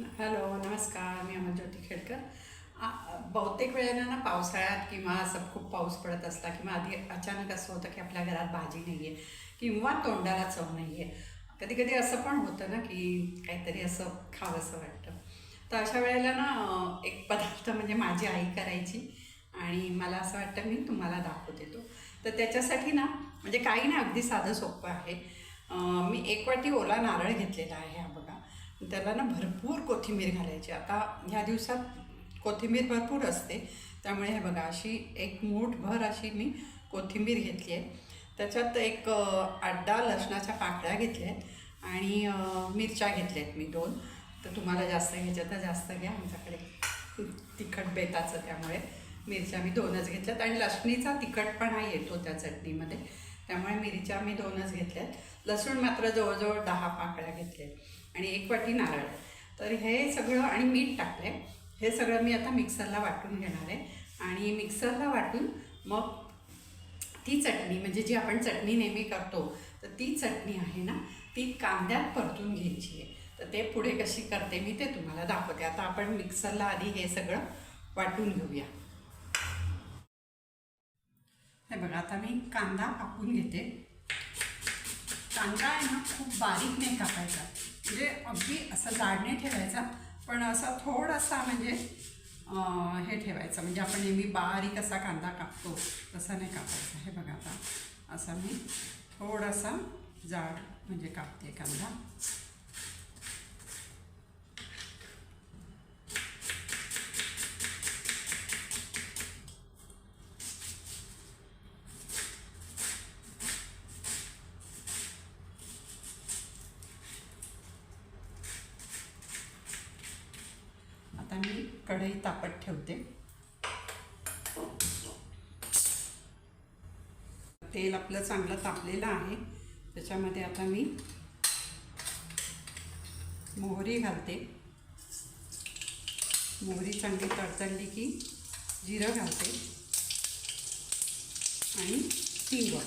Hello नमस्कार. मी अमर ज्योती खेडकर. बहुतेक वेळेला ना पावसाळ्यात किंवा असं खूप पाऊस पडत असला किंवा आधी अचानक असं होतं की आपल्या घरात भाजी नाही आहे किंवा तोंडाला चव नाही आहे कधी कधी असं पण होतं ना की काहीतरी असं खावंसं वाटतं. तर अशा वेळेला ना एक पदार्थ म्हणजे माझी आई करायची आणि मला असं वाटतं मी तुम्हाला दाखवते तो तर त्याच्यासाठी ना म्हणजे काही ना अगदी साधं सोपं आहे. मी एक वाटी ओला नारळ घेतलेला आहे हा त्याला ना भरपूर कोथिंबीर घालायची. आता ह्या दिवसात कोथिंबीर भरपूर असते. त्यामुळे हे बघा अशी एक मूठभर अशी मी कोथिंबीर घेतली आहे. त्याच्यात एक अं, आठ दहा लसणाच्या पाकळ्या घेतल्या आहेत आणि मिरच्या घेतल्या आहेत मी दोन. तर तुम्हाला जास्त घ्यायच्या तर जास्त घ्या. आमच्याकडे तिखट बेताचं त्यामुळे मिरच्या मी दोनच घेतल्यात. आणि लसणीचा तिखटपणा येतो त्या चटणीमध्ये. त्यामुळे मिरच्या मी दोनच घेतल्यात. लसूण मात्र जवळजवळ दहा पाकळ्या घेतल्या आणि एक वाटी नारळ. तर हे सगळं आणि मीठ टाकलं आहे हे सगळं मी आता मिक्सरला वाटून घेणार आहे. आणि मिक्सरला वाटून मग ती चटणी म्हणजे जी आपण चटणी नेहमी करतो तर ती चटणी आहे ना ती कांद्यात परतून घ्यायची आहे. तर ते पुढे कशी करते मी ते तुम्हाला दाखवते. आता आपण मिक्सरला आधी हे सगळं वाटून घेऊया. हे बघा आता मी कांदा कापून घेते. कांदा आहे ना खूप बारीक नाही कापायचा. म्हणजे अगदी असं जाड नाही ठेवायचा. पण असा थोडासा म्हणजे हे ठेवायचं. म्हणजे आपण नेहमी बारीक असा कांदा कापतो तसा नाही कापायचा. हे बघा आता. असा मी थोडासा जाड म्हणजे कापते कांदा. कढई तापत ठेवते. तेल आपलं चांगलं तापलेलं आहे. त्याच्यामध्ये आता मी मोहरी घालते. मोहरी चांगली तडतडली की जिरं घालते. आणि हिंग.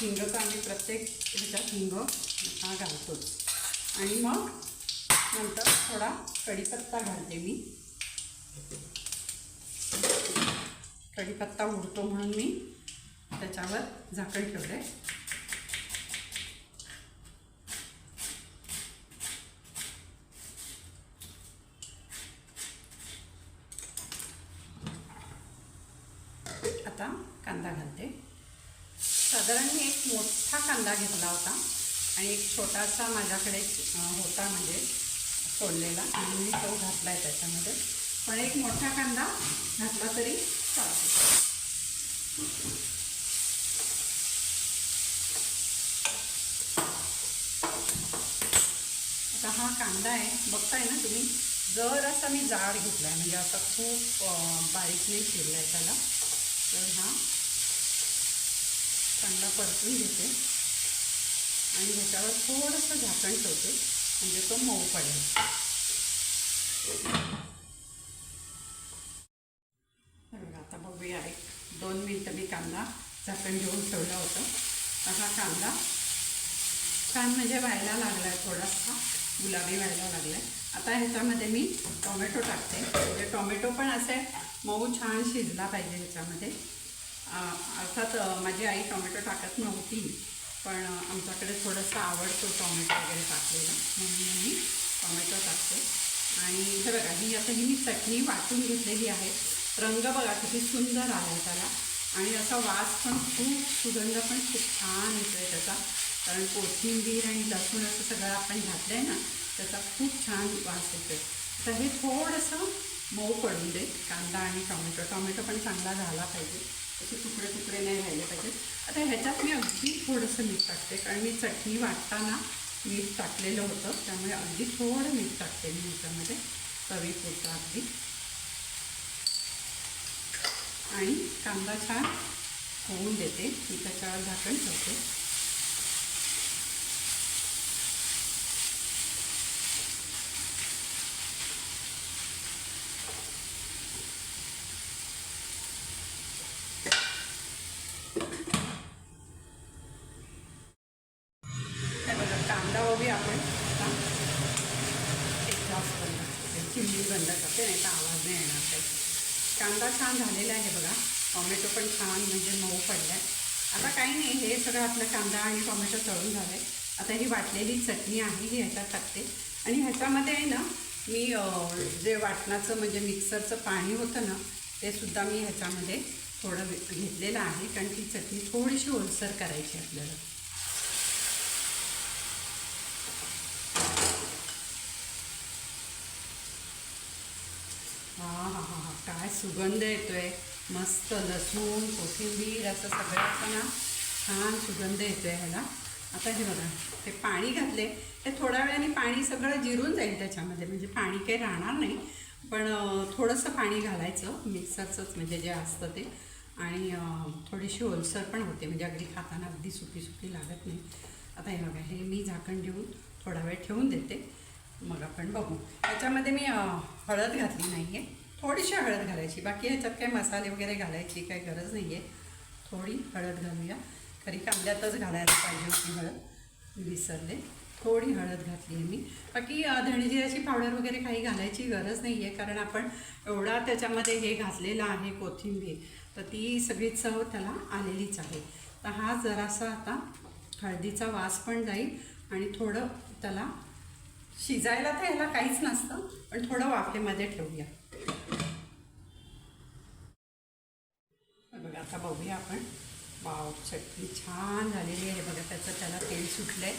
हिंग तर आम्ही प्रत्येक ह्याच्यात हिंग हा घालतोच. आणि मग नंतर थोडा कढीपत्ता घालते मी. कढीपत्ता उडतो म्हणून मी त्याच्यावर झाकण ठेवले आता कांदा घालते. साधारण मी एक मोठा कांदा घेतला होता आणि एक छोटासा माझ्याकडे होता म्हणजे सोडलेला आणि मी तो घातला आहे त्याच्यामध्ये. पण एक मोठा कांदा घातला तरी चालतो. आता हा कांदा आहे बघताय ना तुम्ही? जर असा मी जाड घेतला आहे म्हणजे आता खूप बारीकने बारीक आहे त्याला. तर हा कांदा परतून घेते. आणि ह्याच्यावर थोडंसं झाकण ठेवते म्हणजे तो मऊ पडेल. आता बघूया एक दोन मिनटं मी कांदा झाकण घेऊन ठेवलं होतं. तर हा कांदा छान म्हणजे व्हायला लागला आहे थोडासा गुलाबी व्हायला लागला आहे आता ह्याच्यामध्ये मी टोमॅटो टाकते. म्हणजे टोमॅटो पण असे मऊ छान शिजला पाहिजे ह्याच्यामध्ये. अर्थात माझी आई टोमॅटो टाकत नव्हती पण आमच्याकडे थोडंसं आवडतो टोमॅटो वगैरे टाकलेला. म्हणून मी टोमॅटो टाकते. आणि हे बघा ही आता ही मी चटणी वाटून घेतलेली आहे. रंग बघा किती सुंदर आला आहे त्याला. आणि असा वास पण खूप सुगंध पण खूप छान येतो आहे त्याचा. कारण कोथिंबीर आणि लसूण असं सगळं आपण घातलं आहे ना त्याचा खूप छान वास येतो आहे तर हे थोडंसं मऊ पडून दे कांदा आणि टोमॅटो. टोमॅटो पण चांगला झाला पाहिजे. त्याचे तुकडे तुकडे नाही राहिले पाहिजे आता ह्याच्यात मी अगदी थोडंसं मीठ टाकते कारण मी चटणी वाटताना मीठ टाकलेलं होतं त्यामुळे अगदी थोडं मीठ टाकते मी ह्याच्यामध्ये. चवीपुरतं अगदी. आणि कांदा छान होऊन देते. मी त्याच्यावर झाकण ठेवते. कांदा बघूया आपण एक ग्लास बंद करते चिमणी बंद करते नाही तर आवाज नाही येणार काही. कांदा छान झालेला आहे बघा. टोमॅटो पण छान म्हणजे मऊ पडला आहे आता काही नाही हे सगळं आपलं कांदा आणि टोमॅटो तळून झालं आहे आता ही वाटलेली चटणी आहे ही ह्याच्यात टाकते. आणि ह्याच्यामध्ये आहे ना मी जे वाटणाचं म्हणजे मिक्सरचं पाणी होतं ना ते सुद्धा मी ह्याच्यामध्ये थोडं घेतलेलं आहे कारण ती चटणी थोडीशी ओलसर करायची आपल्याला. हां हां हां हां. काय सुगंध येतोय. मस्त लसूण कोथिंबीर असं सगळ्याचा ना छान सुगंध येतोय ह्याला. आता हे बघा ते पाणी घातले. ते थोड्या वेळाने पाणी सगळं जिरून जाईल त्याच्यामध्ये. म्हणजे पाणी काही राहणार नाही. पण थोडंसं पाणी घालायचं मिक्सरचंच म्हणजे जे असतं ते. आणि थोडीशी ओलसर पण होते. म्हणजे अगदी खाताना अगदी सुकी सुकी लागत नाही. आता हे बघा हे मी झाकण देऊन थोडा वेळ ठेवून देते. मग आपण बघू. याच्यामध्ये मी हळद घातली नाही आहे थोडीशी हळद घालायची. बाकी ह्याच्यात काही मसाले वगैरे घालायची काही गरज नाही आहे थोडी हळद घालूया. खरी कांद्यातच घालायला पाहिजे होती हळद. विसरले. थोडी हळद घातली आहे मी. बाकी अं, धणेजिऱ्याची पावडर वगैरे काही घालायची गरज नाही आहे कारण आपण एवढा त्याच्यामध्ये हे घातलेलं आहे कोथिंबीर. तर ती सगळी चव त्याला आलेलीच आहे. तर हा जरासा आता हळदीचा वास पण जाईल आणि थोडं त्याला शिजायला तर ह्याला काहीच नसतं पण थोडं वाफेमध्ये ठेवूया. बघा आता बघूया आपण. वाव चटणी छान झालेली आहे. बघा त्याचं त्याला तेल सुटलं आहे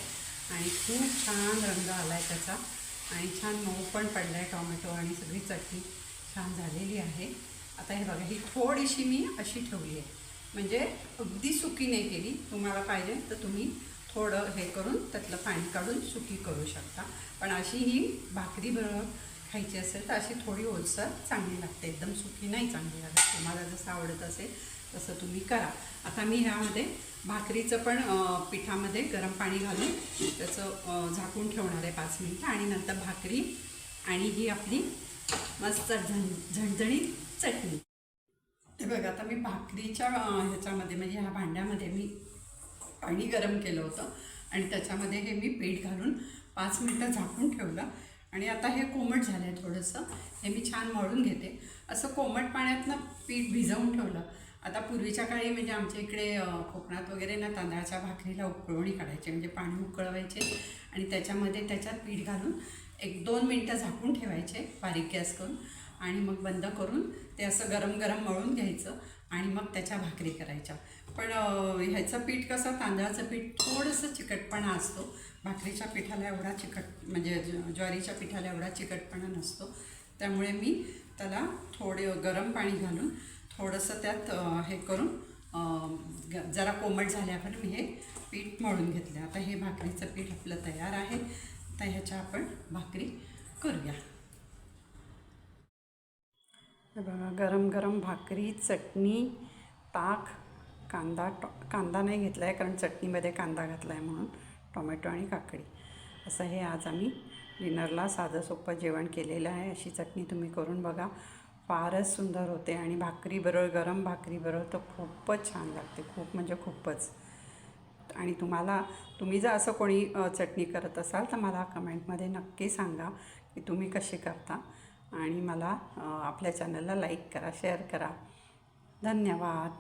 आणि खूप छान रंग आला आहे त्याचा. आणि छान मऊ पण पडला आहे टॉमॅटो आणि सगळी चटणी छान झालेली आहे. आता हे बघा ही थोडीशी मी अशी ठेवली आहे. म्हणजे अगदी सुकी नाही केली. तुम्हाला पाहिजे तर तुम्ही थोडं हे करून त्यातलं पाणी काढून सुकी करू शकता. पण अशी ही भाकरी बरोबर खायची असेल तर अशी थोडी ओलसर चांगली लागते. एकदम सुकी नाही चांगली लागत. तुम्हाला जसं आवडत असेल तसं तुम्ही करा. आता मी ह्यामध्ये भाकरीचं पण पिठामध्ये गरम पाणी घालून त्याचं झाकून ठेवणार आहे पाच मिनटं आणि नंतर भाकरी आणि ही आपली मस्त झण झणझणीत चटणी. ते बघा आता मी भाकरीच्या ह्याच्यामध्ये म्हणजे ह्या भांड्यामध्ये मी पाणी गरम केलं होतं. आणि त्याच्यामध्ये हे मी पीठ घालून पाच मिनटं झाकून ठेवलं. आणि आता हे कोमट झालं आहे थोडंसं. हे मी छान मळून घेते. असं कोमट पाण्यातनं पीठ भिजवून ठेवलं. आता पूर्वीच्या काळी म्हणजे आमच्या इकडे कोकणात वगैरे ना तांदळाच्या भाकरीला उकळवणी काढायचे. म्हणजे पाणी उकळवायचे. आणि त्याच्यामध्ये त्याच्यात पीठ घालून एक दोन मिनटं झाकून ठेवायचे बारीक गॅस करून. आणि मग बंद करून ते असं गरम गरम मळून घ्यायचं आणि मग त्याच्या भाकरी करायच्या. पण ह्याचं पीठ कसं तांदळाचं पीठ थोडंसं चिकटपणा असतो. भाकरीच्या पिठाला एवढा चिकट म्हणजे ज- ज्वारीच्या पिठाला एवढा चिकटपणा नसतो. त्यामुळे मी त्याला थोडे गरम पाणी घालून थोडंसं त्यात हे करून जरा कोमट झाल्यावर मी हे पीठ मळून घेतलं. आता हे भाकरीचं पीठ आपलं तयार आहे. तर ह्याच्या आपण भाकरी करूया. हे बघा गरम गरम भाकरी चटणी ताक कांदा टॉ कांदा नाही घेतला आहे कारण चटणीमध्ये कांदा घातला आहे म्हणून टोमॅटो आणि काकडी. असं हे आज आम्ही डिनरला साधं सोपं जेवण केलेलं आहे. अशी चटणी तुम्ही करून बघा. फारच सुंदर होते आणि भाकरीबरोबर गरम भाकरीबरोबर तर खूपच छान लागते. खूप म्हणजे खूपच. आणि तुम्हाला तुम्ही जर असं कोणी चटणी करत असाल तर मला कमेंटमध्ये नक्की सांगा की तुम्ही कशी करता. आणि मला आपल्या चॅनलला लाईक करा शेअर करा. धन्यवाद.